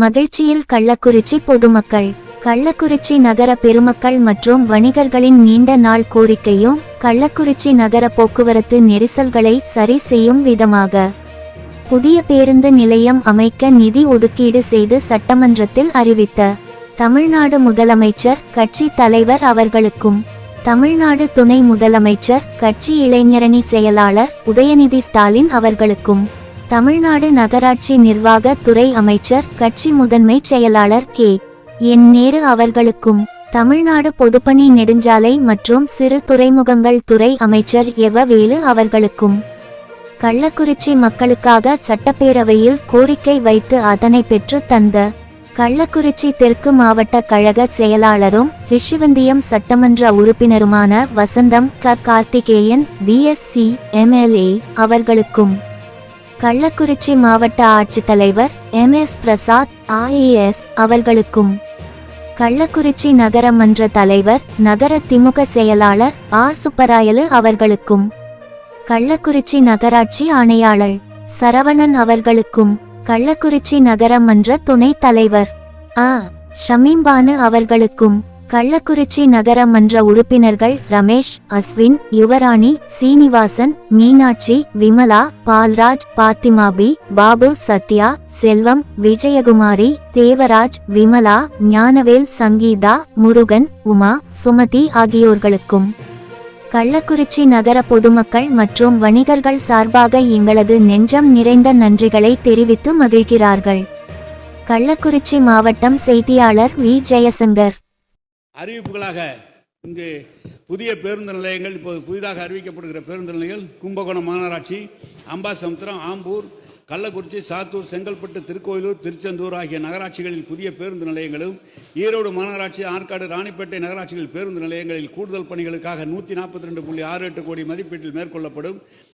மகிழ்ச்சியில் கள்ளக்குறிச்சி பொதுமக்கள். கள்ளக்குறிச்சி நகர பெருமக்கள் மற்றும் வணிகர்களின் நீண்ட நாள் கோரிக்கையும் கள்ளக்குறிச்சி நகர போக்குவரத்து நெரிசல்களை சரி செய்யும் விதமாக புதிய பேருந்து நிலையம் அமைக்க நிதி ஒதுக்கீடு செய்து சட்டமன்றத்தில் அறிவித்த தமிழ்நாடு முதலமைச்சர் கட்சி தலைவர் அவர்களுக்கும் தமிழ்நாடு துணை முதலமைச்சர் கட்சி இளைஞரணி செயலாளர் உதயநிதி ஸ்டாலின் அவர்களுக்கும் தமிழ்நாடு நகராட்சி நிர்வாக துறை அமைச்சர் கட்சி முதன்மை செயலாளர் கே. என். நேரு அவர்களுக்கும் தமிழ்நாடு பொதுப்பணி நெடுஞ்சாலை மற்றும் சிறு துறைமுகங்கள் துறை அமைச்சர் எவ வேலு அவர்களுக்கும் கள்ளக்குறிச்சி மக்களுக்காக சட்டப்பேரவையில் கோரிக்கை வைத்து அதனை பெற்று தந்த கள்ளக்குறிச்சி தெற்கு மாவட்ட கழக செயலாளரும் ரிஷிவந்தியம் சட்டமன்ற உறுப்பினருமான வசந்தம் க. கார்த்திகேயன் பிஎஸ்சி எம்எல்ஏ அவர்களுக்கும் கள்ளக்குறிச்சி மாவட்ட ஆட்சித்தலைவர் எம். எஸ். பிரசாத் ஐஏஎஸ் அவர்களுக்கும். கள்ளக்குறிச்சி நகர மன்ற தலைவர் நகர திமுக செயலாளர் ஆர். சுப்பராயலு அவர்களுக்கும். கள்ளக்குறிச்சி நகராட்சி ஆணையாளர் சரவணன் அவர்களுக்கும். கள்ளக்குறிச்சி நகர மன்ற துணைத் தலைவர் ஆ. ஷமீம்பானு அவர்களுக்கும். கள்ளக்குறிச்சி நகர மன்ற உறுப்பினர்கள் ரமேஷ் அஸ்வின் யுவராணி சீனிவாசன் மீனாட்சி விமலா பால்ராஜ் பாத்திமாபி பாபு சத்யா செல்வம் விஜயகுமாரி தேவராஜ் விமலா ஞானவேல் சங்கீதா முருகன் உமா சுமதி ஆகியோர்களுக்கும். கள்ளக்குறிச்சி நகர பொதுமக்கள் மற்றும் வணிகர்கள் சார்பாக எங்களது நெஞ்சம் நிறைந்த நன்றிகளை தெரிவித்து மகிழ்கிறார்கள். கள்ளக்குறிச்சி மாவட்டம் செய்தியாளர் வி. ஜெயசங்கர். அறிவிப்புகளாக இங்கு புதிய பேருந்து நிலையங்கள் இப்போது புதிதாக அறிவிக்கப்படுகிற பேருந்து நிலையங்கள் கும்பகோணம் மாநகராட்சி அம்பாசமுத்திரம் ஆம்பூர் கள்ளக்குறிச்சி சாத்தூர் செங்கல்பட்டு திருக்கோயிலூர் திருச்செந்தூர் ஆகிய நகராட்சிகளில் புதிய பேருந்து நிலையங்களும் ஈரோடு மாநகராட்சி ஆற்காடு ராணிப்பேட்டை நகராட்சிகள் பேருந்து நிலையங்களில் கூடுதல் பணிகளுக்காக நூற்றி நாற்பத்தி ரெண்டு புள்ளி ஆறு எட்டு கோடி மதிப்பீட்டில் மேற்கொள்ளப்படும்.